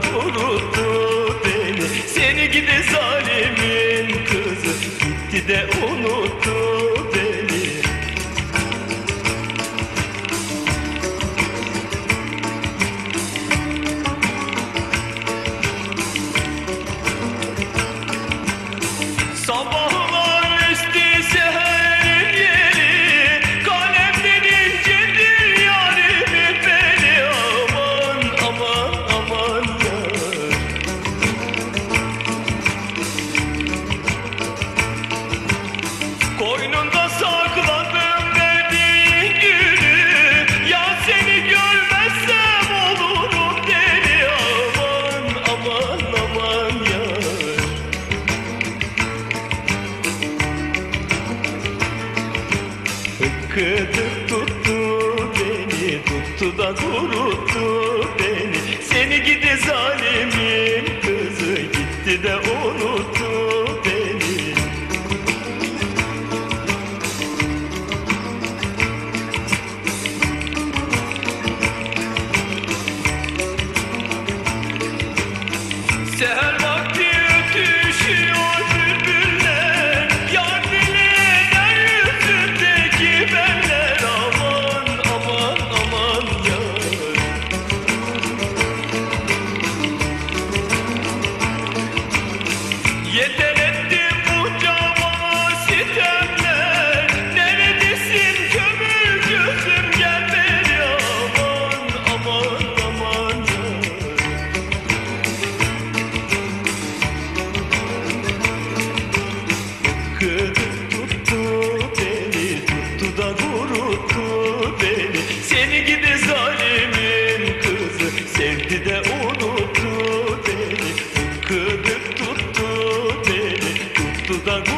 Kuruttu beni. Seni gidi zalimin kızı. Gitti de unuttu Kıtık tuttu beni tuttu da kuruttu beni. Seni gidi zalimin kızı gitti de unuttu beni. Seher the